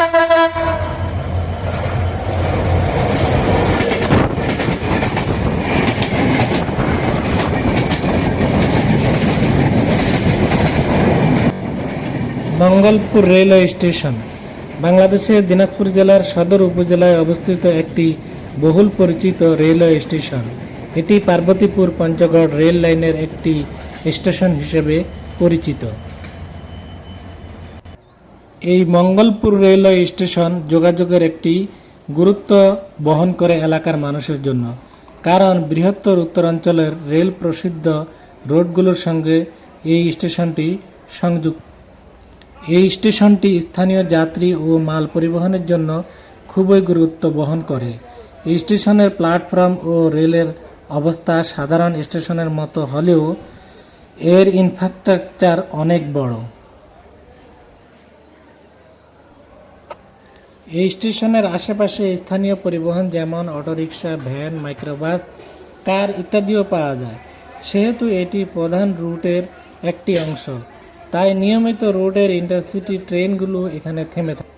Mangalpur railway station. বাংলাদেশের দিনাজপুর জেলার সদর উপজেলায় অবস্থিত একটি বহুল পরিচিত রেলওয়ে স্টেশন। এটি পার্বতীপুর পঞ্চগড় রেল লাইনের একটি স্টেশন হিসেবে পরিচিত। এই মঙ্গলপুর রেলওয়ে স্টেশন যোগাযোগের একটি গুরুত্ব বহন করে এলাকার মানুষের জন্য। কারণ বৃহত্তর উত্তরাঞ্চলের রেল প্রসিদ্ধ রোডগুলোর সঙ্গে এই স্টেশনটি সংযুক্ত। এই স্টেশনটি স্থানীয় যাত্রী ও মাল পরিবহনের জন্য খুবই গুরুত্ব বহন করে। স্টেশনের প্ল্যাটফর্ম ও রেলের অবস্থা সাধারণ স্টেশনের মতো হলেও এর ইনফ্রাস্ট্রাকচার অনেক বড়। এই স্টেশনের আশেপাশে স্থানীয় পরিবহন যেমন অটোরিকশা, ভ্যান, মাইক্রোবাস, কার ইত্যাদিও পাওয়া যায়। সেহেতু এটি প্রধান রুটের একটি অংশ। তাই নিয়মিত রুটের ইন্টারসিটি ট্রেনগুলো এখানে থেমে থাকে।